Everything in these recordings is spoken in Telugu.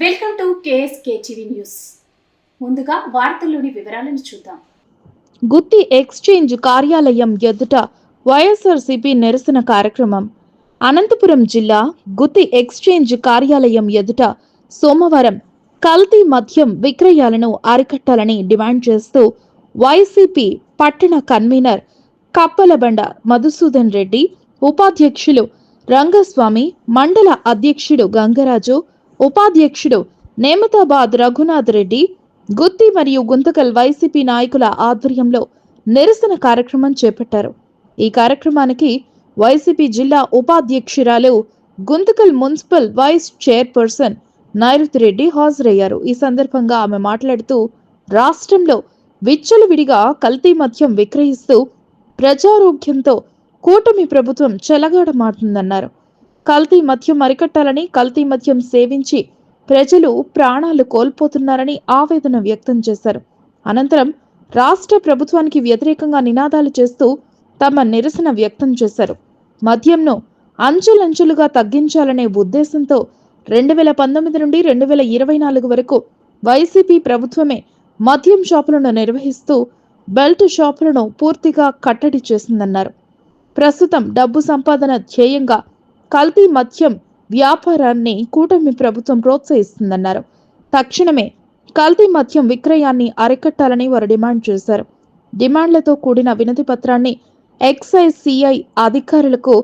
Welcome to KSK TV news. ముందుగా వార్తల్లోని వివరాలను చూద్దాం. గుత్తి ఎక్స్చేంజ్ కార్యాలయం ఎదుట వైఎస్ఆర్సీపీ నిరసన కార్యక్రమం. అనంతపురం జిల్లా గుత్తి ఎక్స్చేంజ్ కార్యాలయం ఎదుట సోమవారం కల్తీ మద్యం విక్రయాలను అరికట్టాలని డిమాండ్ చేస్తూ వైసీపీ పట్టణ కన్వీనర్ కప్పలబండ మధుసూదన్ రెడ్డి ఉపాధ్యక్షులు రంగస్వామి మండల అధ్యక్షుడు గంగరాజు ఉపాధ్యక్షుడు నేమతాబాద్ రఘునాథ్ రెడ్డి గుత్తి మరియు గుంతకల్ వైసీపీ నాయకుల ఆధ్వర్యంలో నిరసన కార్యక్రమం చేపట్టారు. ఈ కార్యక్రమానికి వైసీపీ జిల్లా ఉపాధ్యక్షురాలు Guntakal municipal vice chairperson Nairuthi Reddy హాజరయ్యారు. ఈ సందర్భంగా ఆమె మాట్లాడుతూ రాష్ట్రంలో విచ్చలవిడిగా కల్తీ మద్యం విక్రయిస్తూ ప్రజారోగ్యంతో కూటమి ప్రభుత్వం చెలగాడమాడుతుందన్నారు. కల్తీ మద్యం అరికట్టాలని కల్తీ మద్యం సేవించి ప్రజలు ప్రాణాలు కోల్పోతున్నారని ఆవేదన వ్యక్తం చేశారు. అనంతరం రాష్ట్ర ప్రభుత్వానికి వ్యతిరేకంగా నినాదాలు చేస్తూ తమ నిరసన వ్యక్తం చేశారు. మద్యంను అంచులంచులుగా తగ్గించాలనే ఉద్దేశంతో రెండు వేల పంతొమ్మిది నుండి రెండు వేల ఇరవై నాలుగు వరకు వైసీపీ ప్రభుత్వమే మద్యం షాపులను నిర్వహిస్తూ బెల్ట్ షాపులను పూర్తిగా కట్టడి చేసిందన్నారు. ప్రస్తుతం డబ్బు సంపాదన ధ్యేయంగా కల్తీ మద్యం వ్యాపారాన్ని కూటమి ప్రభుత్వం ప్రోత్సహిస్తుందన్నారు. తక్షణమే కల్తీ మద్యం విక్రయాన్ని అరికట్టాలని వారు డిమాండ్ చేశారు. డిమాండ్లతో కూడిన వినతి పత్రాన్ని ఎక్సైజ్ సిఐ అధికారులకు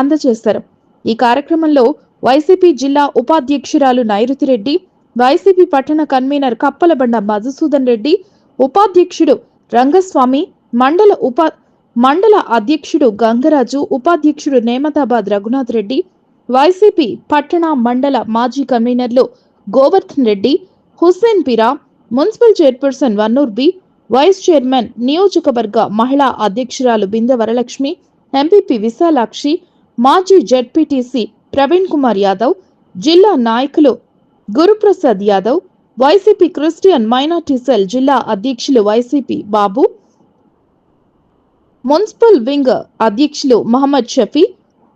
అందజేశారు. ఈ కార్యక్రమంలో వైసీపీ జిల్లా ఉపాధ్యక్షురాలు నైరుతి రెడ్డి వైసీపీ పట్టణ కన్వీనర్ కప్పలబండ మధుసూదన్ రెడ్డి ఉపాధ్యక్షుడు రంగస్వామి మండల ఉపా మండల అధ్యక్షుడు గంగరాజు ఉపాధ్యక్షుడు నేమతాబాద్ రఘునాథ్ రెడ్డి వైసీపీ పట్టణ మండల మాజీ కన్వీనర్లు Govardhan Reddy Hussain Pira municipal chairperson Vannur B vice chairman నియోజకవర్గ మహిళా అధ్యక్షురాలు బిందె వరలక్ష్మి ఎంపీపీ విశాలాక్షి మాజీ జెడ్పీటీసీ ప్రవీణ్ కుమార్ యాదవ్ జిల్లా నాయకులు Guruprasad Yadav YCP Christian minority cell జిల్లా అధ్యక్షులు వైసీపీ బాబు మున్సిపల్ వింగ్ అధ్యక్షులు మహమ్మద్ షఫీ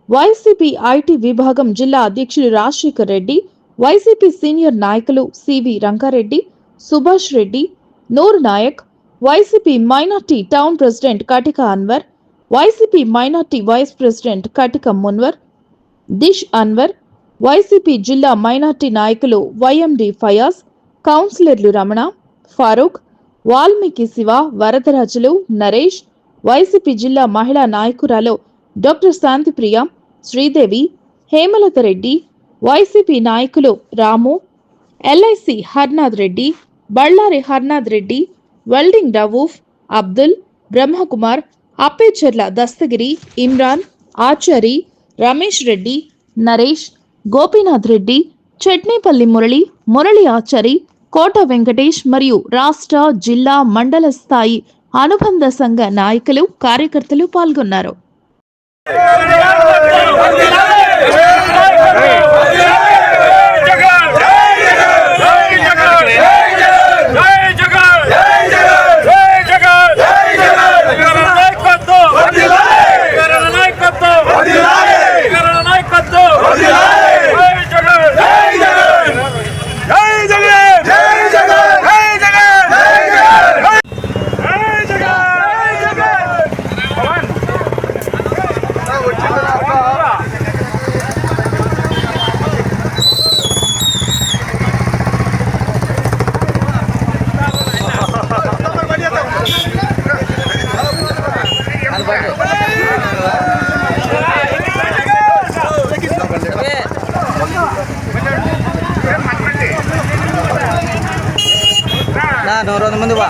వైసీపీ ఐటీ విభాగం జిల్లా అధ్యక్షులు రాజశేఖర్ రెడ్డి వైసీపీ సీనియర్ నాయకులు CV Rangareddy Subhash Reddy Noor Naik YCP minority town president Katika Anwar YCP minority vice president Katika Munwar దిష్ Anwar YCP జిల్లా మైనార్టీ నాయకులు వైఎండి ఫయాజ్ కౌన్సిలర్లు రమణ ఫారూక్ వాల్మీకి శివ వరదరాజులు నరేష్ వైసీపీ జిల్లా మహిళా నాయకురాలు డాక్టర్ శాంతిప్రియ శ్రీదేవి హేమలత రెడ్డి వైసీపీ నాయకులు రాము ఎల్ఐసి హర్నాథ్ రెడ్డి బళ్ళారి హర్నాథ్ రెడ్డి వెల్డింగ్ రవూఫ్ అబ్దుల్ బ్రహ్మకుమార్ అప్పేచర్ల దస్తగిరి ఇమ్రాన్ ఆచారి రమేష్ రెడ్డి నరేష్ గోపీనాథ్ రెడ్డి చట్నీపల్లి మురళి మురళి ఆచారి కోట వెంకటేష్ మరియు రాష్ట్ర జిల్లా మండల స్థాయి అనుబంధ సంఘ నాయకులు కార్యకర్తలు పాల్గొన్నారు. నా నూరు వందల మంది బా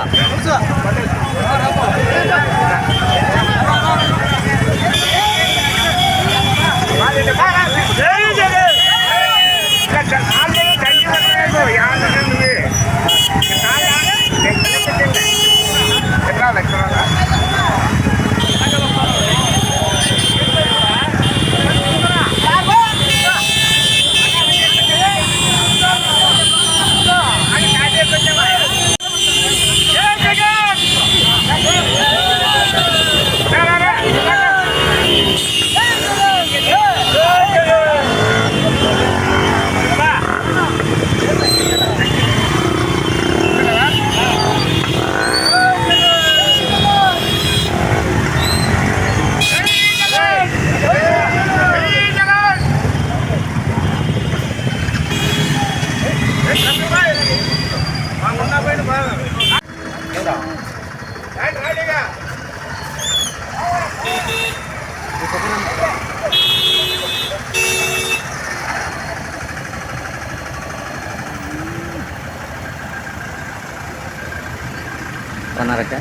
ಕನ್ನಡಕ್ಕೆ.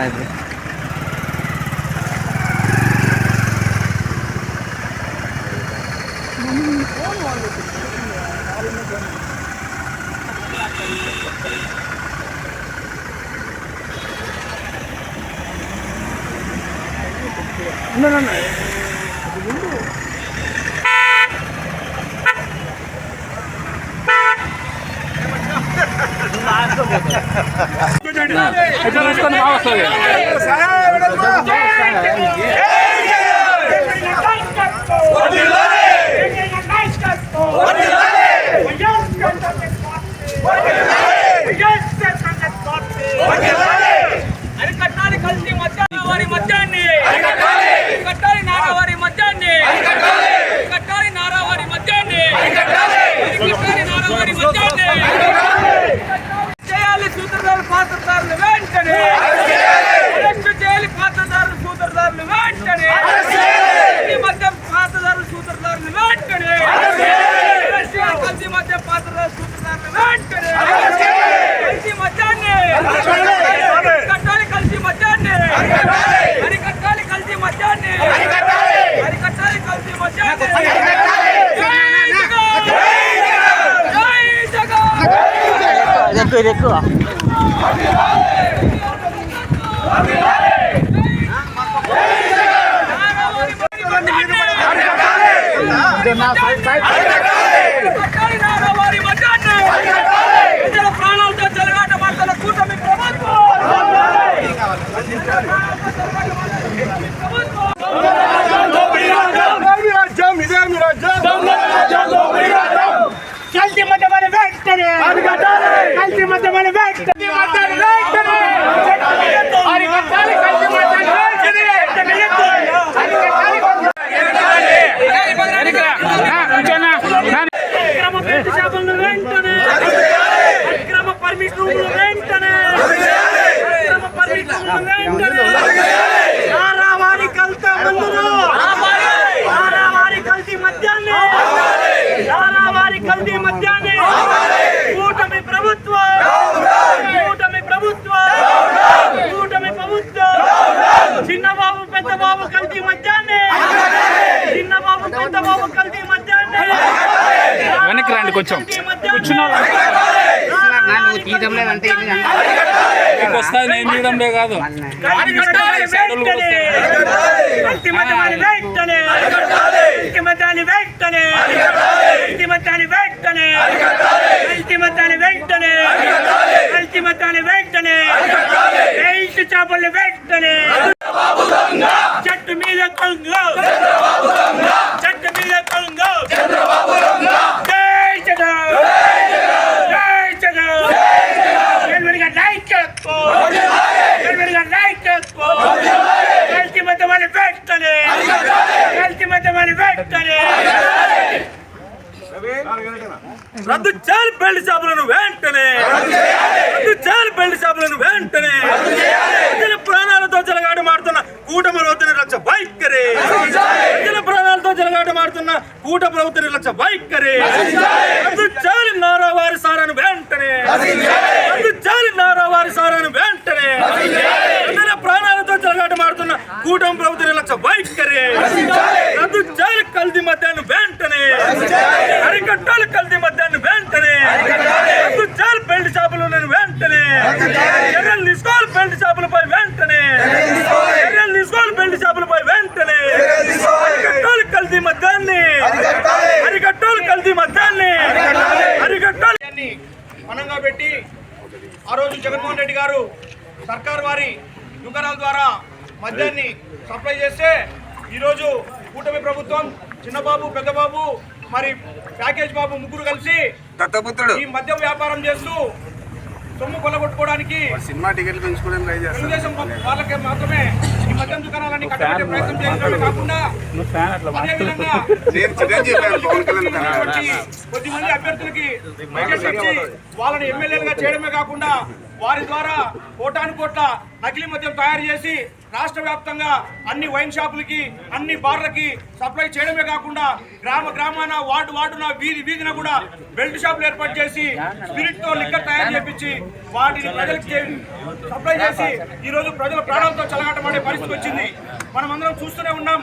ಆಯ್ತು. ఎడ్యుకేషన్ బాగా వస్తుంది అరికట్టాలి కలిసి మధ్య వారి మధ్యాన్ని కట్టాలి నారా వారి మధ్యాన్ని కట్టాలి నారా వారి మధ్యాన్ని కట్టాలి నారా వారి మధ్యాన్ని పాత్రదారులు వెంటనే అరెస్ట్ చేయాలి పాత్రదారులు సూత్రధారులు వెంటనే ఈ మధ్య పాత్రదారులు సూత్రధారులు వెంటనే అరెస్ట్ చేయాలి కల్తీ మధ్య పాత్రదారులు సూత్రధారులు వెంటనే కల్తీ మధ్యాన్ని కట్టాలి కల్తీ మధ్యాన్ని అరికట్టాలి కల్తీ మధ్యాన్ని అరికట్టాలి కల్తీ మధ్యాన్ని देखो देखो not వస్తాయి నేను చేయడంలే కాదు. సైడులు కూడా మద్యాన్ని సప్లై చేస్తే ఈరోజు కూటమి ప్రభుత్వం చిన్నబాబు పెద్దబాబు మరి ప్యాకేజ్ బాబు ముగ్గురు కలిసి ఈ మద్యం వ్యాపారం చేస్తూ సొమ్ము కొలగొట్టుకోవడానికి సినిమా టికెట్లు పెంచుకోవడానికి తెలుగుదేశం వాళ్ళకి మాత్రమే ఈ మద్యం దుకాణాలన్నీ కట్టబెట్టే ప్రయత్నం చేయడమే కాకుండా కొద్దిమంది అభ్యర్థులకి వాళ్ళని ఎమ్మెల్యేలుగా చేయడమే కాకుండా వారి ద్వారా కోటాను కోట్ల నకిలీ మద్యం తయారు చేసి రాష్ట్ర వ్యాప్తంగా అన్ని వైన్ షాపులకి అన్ని బార్లకి సప్లై చేయడమే కాకుండా గ్రామ గ్రామాన వార్డు వార్డున వీధి వీధిన కూడా బెల్ట్ షాపులు ఏర్పాటు చేసి స్పిరిట్తో లిక్కర్ తయారు చేపించి వాటిని ప్రజలకు సప్లై చేసి ఈరోజు ప్రజల ప్రాణాలతో చలగాటమాడే పరిస్థితి వచ్చింది. మనం అందరం చూస్తూనే ఉన్నాం.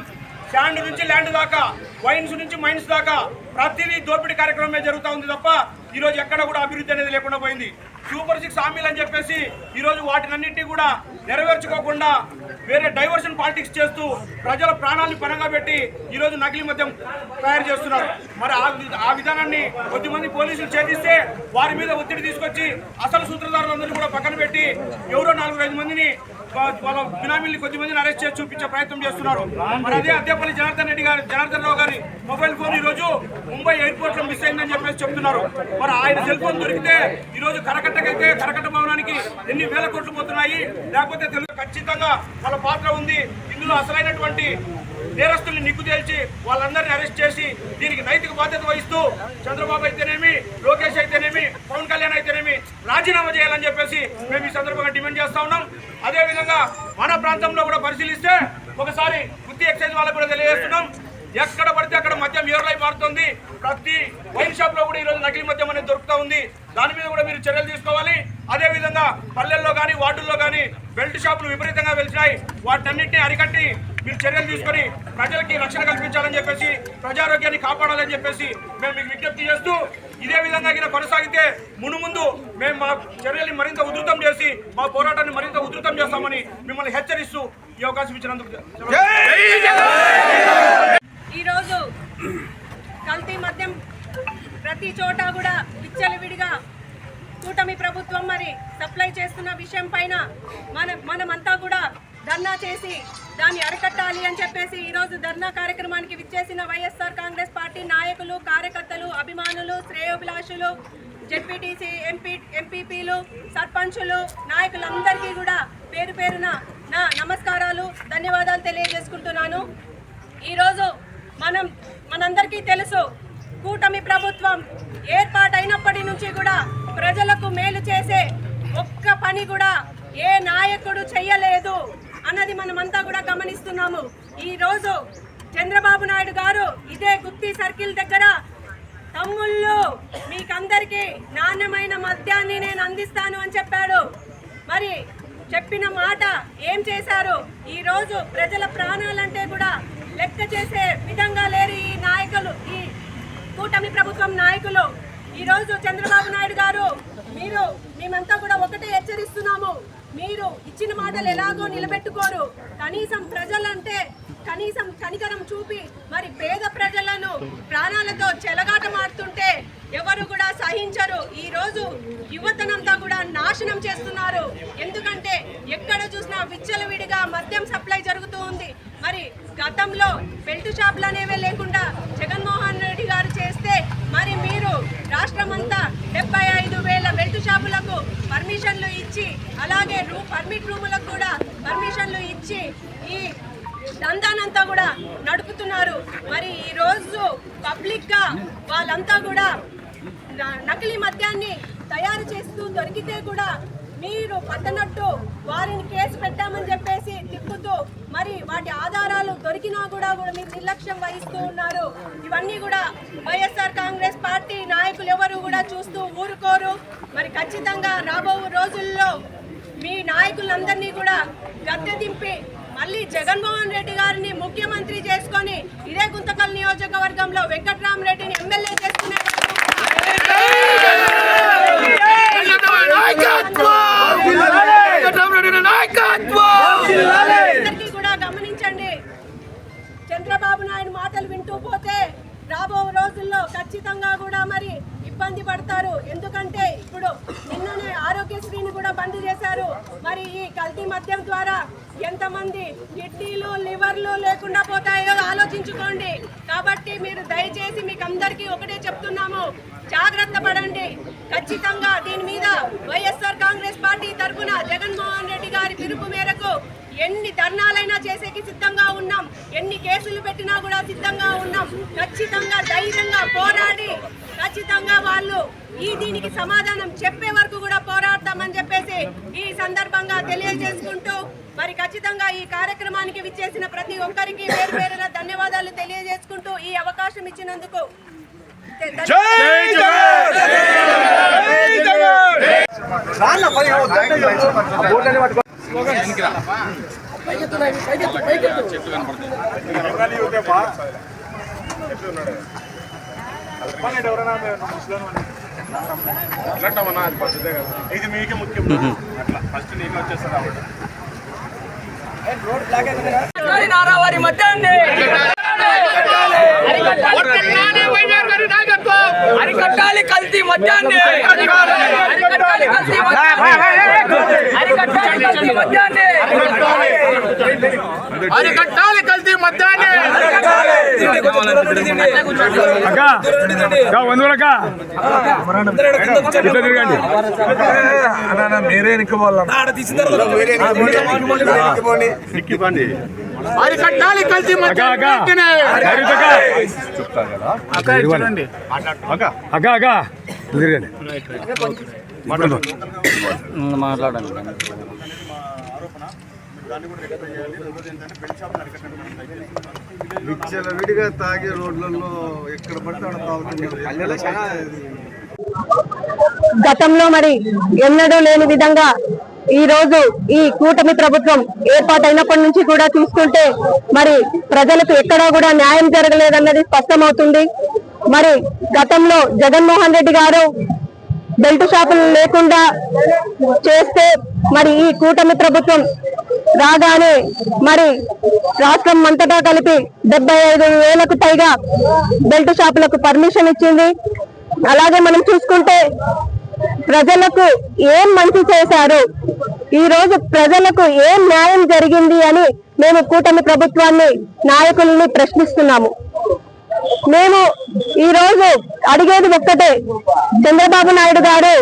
శాండ్ నుంచి ల్యాండ్ దాకా వైన్స్ నుంచి మైన్స్ దాకా ప్రతిదీ దోపిడీ కార్యక్రమమే జరుగుతూ ఉంది తప్ప ఈరోజు ఎక్కడ కూడా అభివృద్ధి అనేది లేకుండా పోయింది. సూపర్ సిక్స్ హామీలు అని చెప్పేసి ఈరోజు వాటినన్నింటినీ కూడా నెరవేర్చుకోకుండా వేరే డైవర్షన్ పాలిటిక్స్ చేస్తూ ప్రజల ప్రాణాలను పరంగా పెట్టి ఈ రోజు నకిలీ మద్యం తయారు చేస్తున్నారు. మరి ఆ విధానాన్ని కొద్దిమంది పోలీసులు ఛేదిస్తే వారి మీద ఒత్తిడి తీసుకొచ్చి అసలు సూత్రధారులందరినీ కూడా పక్కన పెట్టి ఎవరో నాలుగు ఐదు మందిని వాళ్ళ బినామీల్ని కొద్ది మందిని అరెస్ట్ చేసి చూపించే ప్రయత్నం చేస్తున్నారు. మరి అదే అద్దెపల్లి జనార్దన్ రెడ్డి గారు జనార్దన్ రావు గారి మొబైల్ ఫోన్ ఈ రోజు ముంబై ఎయిర్పోర్ట్లో మిస్ అయిందని చెప్పేసి చెప్తున్నారు. మరి ఆయన సెల్ ఫోన్ దొరికితే ఈరోజు కరకట్టకైతే కరకట్ట భవనానికి ఎన్ని వేల కోట్లు పోతున్నాయి? లేకపోతే తెలుగు ఖచ్చితంగా వాళ్ళ పాత్ర ఉంది. ఇందులో అసలైనటువంటి నేరస్తుల్ని నిగ్గు తేల్చి వాళ్ళందరినీ అరెస్ట్ చేసి దీనికి నైతిక బాధ్యత వహిస్తూ చంద్రబాబు అయితేనేమి లోకేష్ అయితేనేమి పవన్ కళ్యాణ్ అయితేనేమి రాజీనామా చేయాలని చెప్పేసి మేము ఈ సందర్భంగా డిమాండ్ చేస్తా ఉన్నాం. అదేవిధంగా మన ప్రాంతంలో కూడా పరిశీలిస్తే ఒకసారి గుత్తి ఎక్సైజ్ వాళ్ళకు కూడా తెలియజేస్తున్నాం. ఎక్కడ పడితే అక్కడ మద్యం ఏర్లై మారుతుంది. ప్రతి వైన్ షాప్లో కూడా ఈ రోజు నకిలీ మద్యం అనేది దొరుకుతూ ఉంది. దాని మీద కూడా మీరు చర్యలు తీసుకోవాలి. అదేవిధంగా పల్లెల్లో కానీ వార్డుల్లో కానీ బెల్ట్ షాపులు విపరీతంగా వెలిసినాయి. వాటన్నింటినీ అరికట్టి మీరు చర్యలు తీసుకొని ప్రజలకి రక్షణ కల్పించాలని చెప్పేసి ప్రజారోగ్యాన్ని కాపాడాలని చెప్పేసి మేము మీకు విజ్ఞప్తి చేస్తూ ఇదే విధంగా గిన కొనసాగితే మును ముందు మేము మా చర్యల్ని మరింత ఉధృతం చేసి మా పోరాటాన్ని మరింత ఉధృతం చేస్తామని మిమ్మల్ని హెచ్చరిస్తూ ఈ అవకాశం ఇచ్చినందుకు ఈరోజు కల్తీ మద్యం ప్రతి చోట కూడా విచ్చలవిడిగా కూటమి ప్రభుత్వం మరి సప్లై చేస్తున్న విషయం పైన మన మనమంతా కూడా ధర్నా చేసి దాన్ని అరికట్టాలి అని చెప్పేసి ఈరోజు ధర్నా కార్యక్రమానికి విచ్చేసిన వైఎస్ఆర్ కాంగ్రెస్ పార్టీ నాయకులు కార్యకర్తలు అభిమానులు శ్రేయోభిలాషులు జెడ్పీటీసీ ఎంపీ ఎంపీపీలు సర్పంచులు నాయకులందరికీ కూడా పేరు పేరున నా నమస్కారాలు ధన్యవాదాలు తెలియజేసుకుంటున్నాను. ఈరోజు మనం మనందరికీ తెలుసు కూటమి ప్రభుత్వం ఏర్పాటైనప్పటి నుంచి కూడా ప్రజలకు మేలు చేసే ఒక్క పని కూడా ఏ నాయకుడు చెయ్యలేదు. అన్నది మనమంతా కూడా గమనిస్తున్నాము. ఈ రోజు చంద్రబాబు నాయుడు గారు ఇదే గుత్తి సర్కిల్ దగ్గర తమ్ముళ్ళు మీకందరికీ నాణ్యమైన మద్యాన్ని నేను అందిస్తాను అని చెప్పాడు. మరి చెప్పిన మాట ఏం చేశారు? ఈరోజు ప్రజల ప్రాణాలంటే కూడా లెక్క చేసే విధంగా లేరు ఈ నాయకులు ఈ కూటమి ప్రభుత్వం నాయకులు. ఈరోజు చంద్రబాబు నాయుడు గారు మీరు మేమంతా కూడా ఒకటే హెచ్చరిస్తున్నాము. మీరు ఇచ్చిన మాటలు ఎలాగో నిలబెట్టుకోరు. కనీసం ప్రజలంటే కనీసం కనికరం చూపి మరి పేద ప్రజలను ప్రాణాలతో చెలగాటమాడుతుంటే ఎవరు సహించరు. ఈ రోజు యువతనంతా కూడా నాశనం చేస్తున్నారు. ఎందుకంటే ఎక్కడ చూసినా విచ్చలవిడిగా మద్యం సప్లై జరుగుతూ ఉంది. మరి గతంలో బెల్ట్ షాపులు అనేవే లేకుండా జగన్మోహన్ రెడ్డి గారు చేస్తే మరి మీరు రాష్ట్రమంతా డెబ్బై ఐదు వేల బెల్ట్ షాపులకు పర్మిషన్లు ఇచ్చి అలాగే రూ పర్మిట్ రూములకు కూడా పర్మిషన్లు ఇచ్చి ఈ దందానంతా కూడా నడుపుతున్నారు. మరి ఈ రోజు వాళ్ళంతా కూడా నకిలీ మద్యాన్ని తయారు చేస్తూ దొరికితే కూడా మీరు పట్టనట్టు వారిని కేసు పెట్టామని చెప్పేసి తిప్పుతూ మరి వాటి ఆధారాలు దొరికినా కూడా కూడా మీరు నిర్లక్ష్యం వహిస్తూ ఉన్నారు. ఇవన్నీ కూడా వైఎస్ఆర్ కాంగ్రెస్ పార్టీ నాయకులు ఎవరు కూడా చూస్తూ ఊరుకోరు. మరి ఖచ్చితంగా రాబో రోజుల్లో మీ నాయకులందరినీ కూడా గద్దె దింపి మళ్ళీ జగన్మోహన్ రెడ్డి గారిని ముఖ్యమంత్రి చేసుకొని ఇదే గుంతకల్ నియోజకవర్గంలో వెంకట్రామరెడ్డిని ఎమ్మెల్యే చేసుకునే చంద్రబాబు నాయుడు మాటలు వింటూ పోతే రాబో రోజుల్లో ఖచ్చితంగా కూడా మరి ఇబ్బంది పడతారు. ఎందుకంటే ఇప్పుడు నిన్ననే ఆరోగ్యశ్రీని కూడా బంద్ చేశారు. మరి ఈ కల్తీ మద్యం ద్వారా ఎంతమంది కిడ్నీలు లివర్లు లేకుండా పోతాయో ఆలోచించుకోండి. కాబట్టి మీరు దయచేసి మీకు అందరికీ ఒకటే చెప్తున్నాము. జాగ్రత్త పడండి. ఖచ్చితంగా దీని మీద వైఎస్ఆర్ కాంగ్రెస్ పార్టీ తరఫున జగన్మోహన్ రెడ్డి గారి పిలుపు మేరకు ఎన్ని ధర్నాలైనా చేసేకి సిద్ధంగా ఉన్నాం. ఎన్ని కేసులు పెట్టినా కూడా సిద్ధంగా ఉన్నాం. ఖచ్చితంగా ధైర్యంగా పోరాడి ఖచ్చితంగా వాళ్ళు ఈ దీనికి సమాధానం చెప్పే వరకు కూడా పోరాడతామని చెప్పేసి ఈ సందర్భంగా తెలియజేసుకుంటూ మరి ఖచ్చితంగా ఈ కార్యక్రమానికి విచ్చేసిన ప్రతి ఒక్కరికి వేరు ధన్యవాదాలు తెలియజేసుకుంటూ ఈ అవకాశం ఇచ్చినందుకు ఇది మీకే ముఖ్యం అట్లా ఫస్ట్ నీకు వచ్చేస్తారు కాబట్టి అరికట్టాలి కల్తీ మద్యాన్ని అరికట్టాలి కల్తీ అరికట్టాలి కల్తీ మద్యాన్ని అరికట్టాలి మద్యాన్ని మీరే అరికట్టాలి మాట్లాడండి. విడిగా తాగే రోడ్లలో ఎక్కడ పడితే అక్కడ తాగుతున్నారు గతంలో మరి ఎన్నడూ లేని విధంగా ఈ రోజు ఈ కూటమి ప్రభుత్వం ఏర్పాటైనప్పటి నుంచి కూడా చూస్తుంటే మరి ప్రజలకు ఎక్కడా కూడా న్యాయం జరగలేదన్నది స్పష్టమవుతుంది. మరి గతంలో జగన్మోహన్ రెడ్డి గారు బెల్ట్ షాపులు లేకుండా చేస్తే మరి ఈ కూటమి ప్రభుత్వం రాగానే మరి రాష్ట్రం అంతటా కలిపి డెబ్బై ఐదు వేలకు పైగా బెల్ట్ షాపులకు పర్మిషన్ ఇచ్చింది. అలాగే మనం చూసుకుంటే ప్రజలకు ఏం మంచి చేశారు? ఈ రోజు ప్రజలకు ఏం న్యాయం జరిగింది అని మేము కూటమి ప్రభుత్వాన్ని నాయకుల్ని ప్రశ్నిస్తున్నాము. మేము ఈ రోజు అడిగేది ఒక్కటే. చంద్రబాబు నాయుడు గారు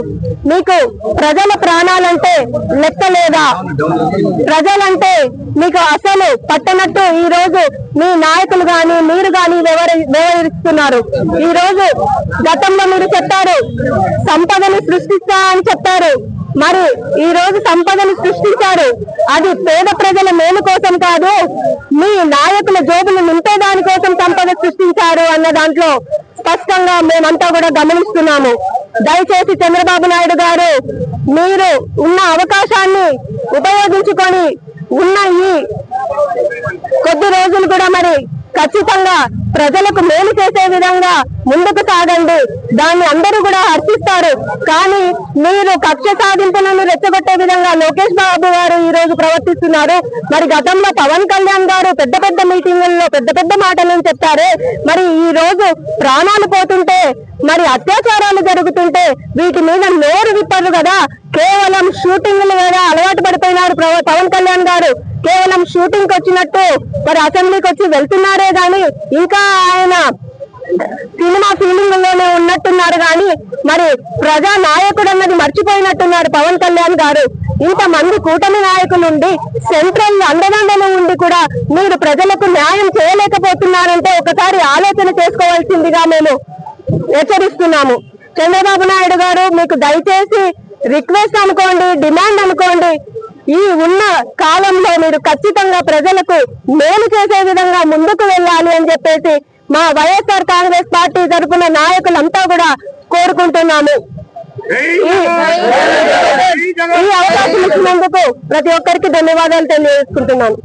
మీకు ప్రజల ప్రాణాలంటే లెక్క లేదా? ప్రజలంటే మీకు అసలు పట్టనట్టు ఈ రోజు మీ నాయకులు గాని మీరు గాని వివరి వివరిస్తున్నారు. ఈ రోజు గతంలో మీరు చెప్పారు సంపదను సృష్టిస్తా అని చెప్పారు. మరి ఈ రోజు సంపదను సృష్టించారు. అది పేద ప్రజల మేలు కోసం కాదు మీ నాయకుల జోబులు నింపే దానికోసం సంపద సృష్టించారు అన్న దాంట్లో స్పష్టంగా మేమంతా కూడా గమనిస్తున్నాము. దయచేసి చంద్రబాబు నాయుడు గారు మీరు ఉన్న అవకాశాన్ని ఉపయోగించుకొని ఉన్న ఈ కొద్ది రోజులు కూడా మరి ఖచ్చితంగా ప్రజలకు మేలు చేసే విధంగా ముందుకు సాగండి. దాన్ని అందరూ కూడా హర్షిస్తారు. కానీ మీరు కక్ష సాధింపులను రెచ్చగొట్టే విధంగా లోకేష్ బాబు గారు ఈ రోజు ప్రవర్తిస్తున్నారు. మరి గతంలో పవన్ కళ్యాణ్ గారు పెద్ద పెద్ద మీటింగుల్లో పెద్ద పెద్ద మాటలను చెప్తారే మరి ఈ రోజు ప్రాణాలు పోతుంటే మరి అత్యాచారాలు జరుగుతుంటే వీటి మీద నోరు విప్పరు కదా. కేవలం షూటింగ్ మీద అలవాటు పడిపోయినారు ప్రవ- పవన్ కళ్యాణ్ గారు. కేవలం షూటింగ్ వచ్చినట్టు మరి అసెంబ్లీకి వచ్చి వెళ్తున్నారే గాని ఇంకా ఆయన సినిమా ఫీలింగ్లోనే ఉన్నట్టున్నారు కానీ మరి ప్రజా నాయకుడు అన్నది మర్చిపోయినట్టున్నారు పవన్ కళ్యాణ్ గారు. ఇంతమంది కూటమి నాయకులు ఉండి సెంట్రల్ అండదండలో ఉండి కూడా మీరు ప్రజలకు న్యాయం చేయలేకపోతున్నారంటే ఒకసారి ఆలోచన చేసుకోవాల్సిందిగా మేము హెచ్చరిస్తున్నాము. చంద్రబాబు నాయుడు గారు మీకు దయచేసి రిక్వెస్ట్ అనుకోండి డిమాండ్ అనుకోండి ఈ ఉన్న కాలంలో మీరు ఖచ్చితంగా ప్రజలకు మేలు చేసే విధంగా ముందుకు వెళ్ళాలి అని చెప్పేసి మా వైఎస్ఆర్ కాంగ్రెస్ పార్టీ తరఫున నాయకులంతా కూడా కోరుకుంటున్నాము. ఈ అవకాశం ఇచ్చినందుకు ప్రతి ఒక్కరికి ధన్యవాదాలు తెలియజేసుకుంటున్నాను.